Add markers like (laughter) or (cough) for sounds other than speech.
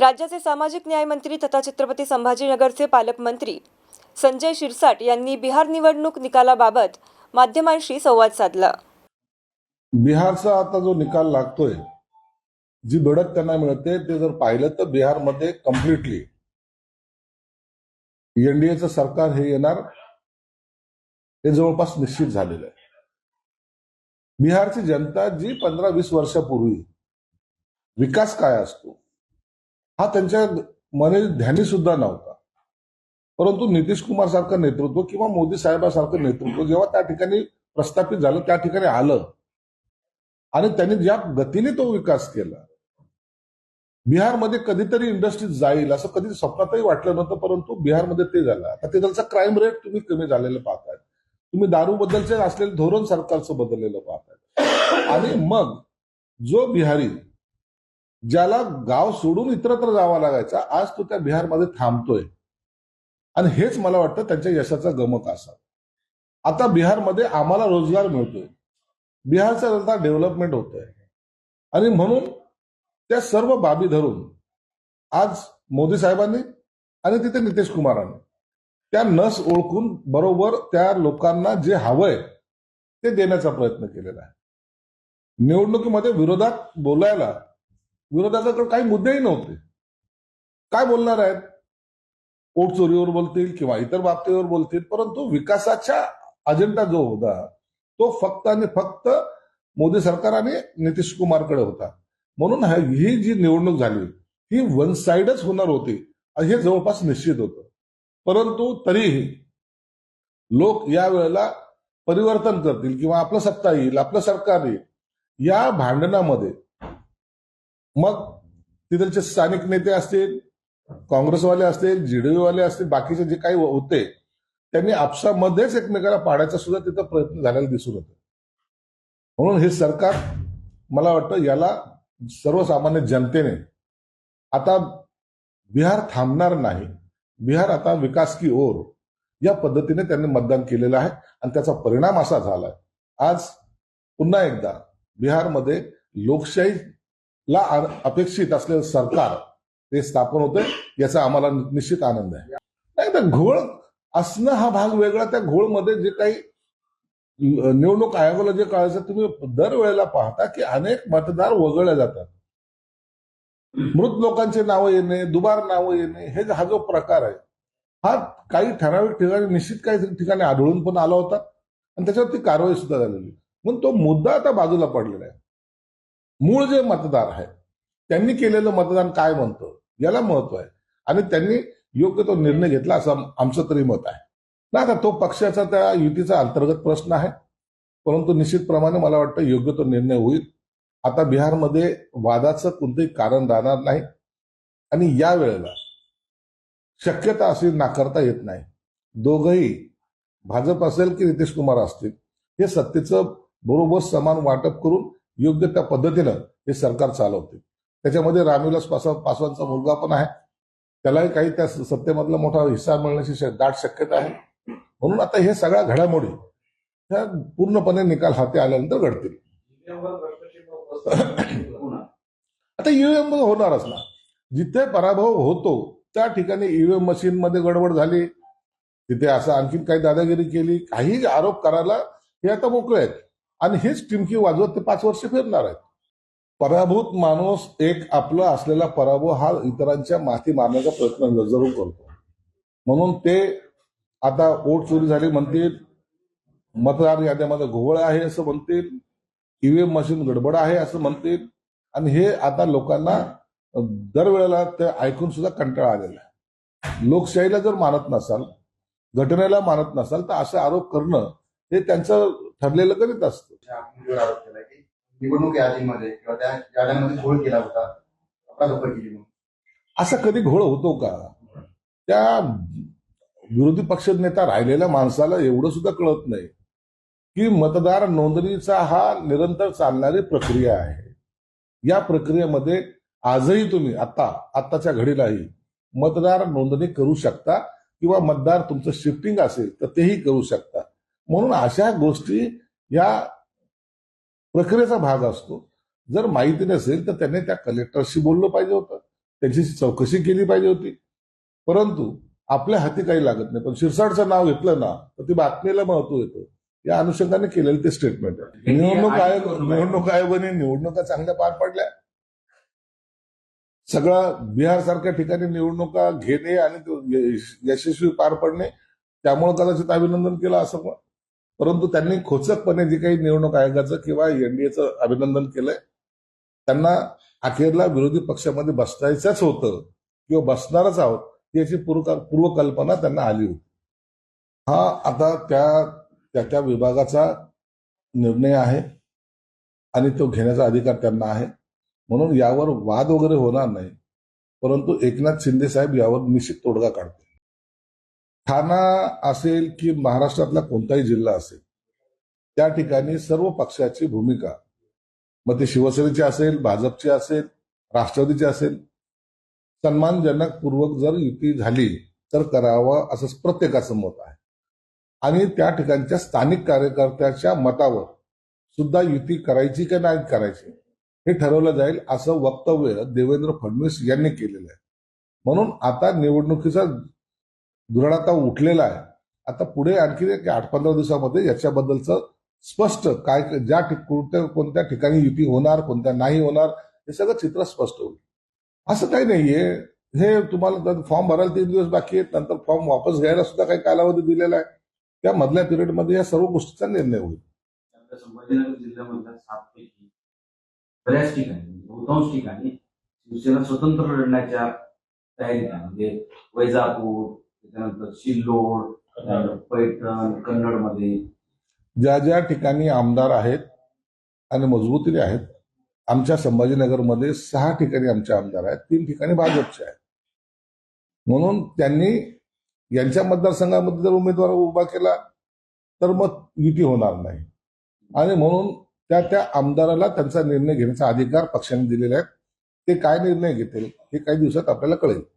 राज्याचे सामाजिक न्याय मंत्री तथा छत्रपती संभाजीनगरचे पालकमंत्री संजय शिरसाट यांनी बिहार निवडणूक निकालाबाबत माध्यमांशी संवाद साधला. बिहारचा आता जो निकाल लागतोय जी बेडक त्यांना मिळते ते जर पाहिलं तर बिहारमध्ये कम्प्लिटली एनडीएचं सरकार हे येणार हे जवळपास निश्चित झालेलं आहे. बिहारची जनता जी पंधरा वीस वर्षापूर्वी विकास काय असतो हा त्यांच्या मने ध्यानी सुद्धा नव्हता. परंतु नितीश कुमार सारखं नेतृत्व किंवा मोदी साहेबासारखं नेतृत्व जेव्हा त्या ठिकाणी प्रस्थापित झालं त्या ठिकाणी आलं. आणि त्यांनी ज्या गतीने तो विकास केला बिहारमध्ये कधीतरी इंडस्ट्री जाईल असं कधी स्वप्नातही वाटलं नव्हतं परंतु बिहारमध्ये ते झालं. आता तिथलचा क्राईम रेट तुम्ही कमी झालेलं पाहताय. तुम्ही दारूबद्दलचे असलेलं धोरण सरकारचं बदललेलं पाहताय. आणि मग जो बिहारी ज्याला गाव सोडून इतरत्र जावा लागायचा आज तो त्या बिहारमध्ये थांबतोय. आणि हेच मला वाटतं त्यांच्या यशाचा गमक असा. आता बिहारमध्ये आम्हाला रोजगार मिळतोय. बिहारचा रस्ता डेव्हलपमेंट होत आहे आणि म्हणून त्या सर्व बाबी धरून आज मोदी साहेबांनी आणि तिथे नितीश कुमारांनी त्या नस ओळखून बरोबर त्या लोकांना जे हवंय ते देण्याचा प्रयत्न केलेला आहे. निवडणुकीमध्ये विरोधात बोलायला विरोधाकडे काही मुद्देही नव्हते. काय बोलणार आहेत? पोट चोरीवर बोलतील किंवा इतर बाबतीवर बोलतील परंतु विकासाच्या अजेंडा जो होता तो फक्त आणि फक्त मोदी सरकार आणि नितीश कुमारकडे होता. म्हणून ही जी निवडणूक झाली ही वन साइडच होणार होती हे जवळपास निश्चित होतं. परंतु तरीही लोक या वेळेला परिवर्तन करतील किंवा आपलं सत्ता येईल आपलं सरकार येईल या भांडणामध्ये मग तिथलचे स्थानिक नेते असतील काँग्रेसवाले असतील जीडीयूवाले असतील बाकीचे जे काही होते त्यांनी आपसामध्येच एकमेकाला पाडायचा सुद्धा तिथं प्रयत्न झालेला दिसून होतो म्हणून हे सरकार मला वाटतं याला सर्वसामान्य जनतेने आता बिहार थांबणार नाही. बिहार आता विकास की ओर या पद्धतीने त्यांनी मतदान केलेलं आहे आणि त्याचा परिणाम असा झालाय. आज पुन्हा एकदा बिहारमध्ये लोकशाही ला अपेक्षित असलेलं सरकार ते स्थापन होते याचा आम्हाला निश्चित आनंद आहे. नाही तर घोळ असणं हा भाग वेगळा. त्या घोळमध्ये जे काही निवडणूक आयोगाला जे कळायचं तुम्ही दरवेळेला पाहता की अनेक मतदार वगळले जातात. मृत लोकांचे नावं येणे दुबार नावं येणे हे हा जो प्रकार आहे हा काही ठराविक ठिकाणी निश्चित काही ठिकाणी आढळून पण आला होता. आणि त्याच्यावरती कारवाई सुद्धा झालेली. म्हणून तो मुद्दा आता बाजूला पडलेला आहे. मूळ जे मतदार आहे त्यांनी केलेलं मतदान काय म्हणतं याला महत्त्व आहे. आणि त्यांनी योग्य तो निर्णय घेतला असं आमचं तरी मत आहे. ना आता तो पक्षाचा त्या युतीचा अंतर्गत प्रश्न आहे. परंतु निश्चितप्रमाणे मला वाटतं योग्य तो निर्णय होईल. आता बिहारमध्ये वादाचं कोणतंही कारण राहणार नाही. आणि या वेळेला शक्यता अशी नाकारता येत नाही. दोघंही भाजप असेल की नितीश कुमार असतील हे सत्तेचं बरोबर समान वाटप करून योग्य त्या पद्धतीनं हे सरकार चालवते. त्याच्यामध्ये रामविलास पासवान पासवानचा मुलगा पण आहे. त्यालाही काही त्या सत्तेमधला मोठा हिस्सा मिळण्याची दाट शक्यता आहे. म्हणून आता हे सगळ्या घडामोडी ह्या पूर्णपणे निकाल हाती आल्यानंतर घडतील. (clears throat) आता ईव्हीएम होणारच ना. जिथे पराभव होतो त्या ठिकाणी ईव्हीएम मशीन मध्ये गडबड झाली. तिथे असं आणखीन काही दादागिरी केली. काही आरोप करायला हे आता मोकळे आहेत. आणि हेच टिमकी वाजवत ते पाच वर्ष फिरणार आहेत. पराभूत माणूस एक आपला असलेला पराभव हा इतरांच्या माथी मारण्याचा प्रयत्न जरूर करतो. म्हणून ते आता वोट चोरी झाली म्हणतील मतदार याद्यामध्ये घोळ आहे असं म्हणतील ईव्हीएम मशीन गडबड आहे असं म्हणतील आणि हे आता लोकांना दरवेळेला ते ऐकून सुद्धा कंटाळा आलेला आहे. लोकशाहीला जर मानत नसाल घटनेला मानत नसाल तर असे आरोप करणं हे त्यांचं ठरलेलं करीत असतं. आपण आरोप केला की निवडणूक यादीमध्ये किंवा त्या याद्यांमध्ये घोळ केला होता. अफरातफर केली म्हणून. असा कधी घोळ होतो का? त्या विरोधी पक्ष नेता राहिलेल्या माणसाला एवढं सुद्धा कळत नाही की मतदार नोंदणीचा हा निरंतर चालणारी प्रक्रिया आहे. या प्रक्रियेमध्ये आजही तुम्ही आता आत्ताच्या घडीलाही मतदार नोंदणी करू शकता किंवा मतदार तुमचं शिफ्टिंग असेल तर तेही करू शकता. म्हणून अशा गोष्टी या प्रक्रियेचा भाग असतो. जर माहिती नसेल तर त्यांनी त्या कलेक्टरशी बोललं पाहिजे होतं. त्याची चौकशी केली पाहिजे होती. परंतु आपल्या हाती काही लागत नाही. पण शिरसाटचं नाव घेतलं ना तर ती बातमीला महत्त्व येतं या अनुषंगाने केलेलं ते स्टेटमेंट आहे. निवडणूक आयोग निवडणूक आयोगाने निवडणुका चांगल्या पार पडल्या. सगळा बिहार सारख्या ठिकाणी निवडणुका घेणे आणि यशस्वी पार पडणे त्यामुळे कदाचित अभिनंदन केलं असं. परंतु त्यांनी खोचकपणे जे काही निवडणूक आयोगाचं किंवा एनडीएचं अभिनंदन केलंय त्यांना अखेरला विरोधी पक्षामध्ये बसायचंच होतं किंवा बसणारच आहोत याची पूर्व पूर्वकल्पना त्यांना आली होती. हा आता त्या त्या त्या विभागाचा निर्णय आहे आणि तो घेण्याचा अधिकार त्यांना आहे. म्हणून यावर वाद वगैरे होणार नाही. परंतु एकनाथ शिंदे साहेब यावर निश्चित तोडगा काढतो ठाणा असेल की महाराष्ट्रातला कोणताही जिल्हा असेल त्या ठिकाणी सर्व पक्षाची भूमिका मग ते शिवसेनेची असेल भाजपची असेल राष्ट्रवादीची असेल सन्मानजनक पूर्वक जर युती झाली तर करावं असं प्रत्येकाचं मत आहे. आणि त्या ठिकाणच्या स्थानिक कार्यकर्त्याच्या मतावर सुद्धा युती करायची की नाही करायची हे ठरवलं जाईल असं वक्तव्य देवेंद्र फडणवीस यांनी केलेलं आहे. म्हणून आता निवडणुकीचा दुराडाता उठलेला आहे. आता पुढे आणखी एक आठ पंधरा दिवसामध्ये याच्याबद्दलचं स्पष्ट काय ज्या कोणत्या कोणत्या ठिकाणी युती होणार कोणत्या नाही होणार हे सगळं चित्र स्पष्ट होईल. असं काही नाहीये. हे तुम्हाला फॉर्म भरायला तीन दिवस बाकी आहेत नंतर फॉर्म वापस घ्यायला सुद्धा काही कालावधी दिलेला आहे. त्या मधल्या पिरियडमध्ये या सर्व गोष्टीचा निर्णय होईल. संभाजीनगर जिल्ह्यामधल्या बऱ्याच ठिकाणी म्हणजे बहुतांश ठिकाणी शिवसेना स्वतंत्र लढण्याच्या तयारीत म्हणजे वैजापूर त्याच्यानंतर सिल्लोड पैठण कन्नडमध्ये. ज्या ज्या ठिकाणी आमदार आहेत आणि मजबूतीने आहेत आमच्या संभाजीनगरमध्ये सहा ठिकाणी आमचे आमदार आहेत तीन ठिकाणी भाजपचे आहेत. म्हणून त्यांनी यांच्या मतदारसंघामध्ये जर उमेदवार उभा केला तर मग युती होणार नाही. आणि म्हणून त्या त्या आमदाराला त्यांचा निर्णय घेण्याचा अधिकार पक्षाने दिलेला आहे. ते काय निर्णय घेतील हे काही दिवसात आपल्याला कळेल.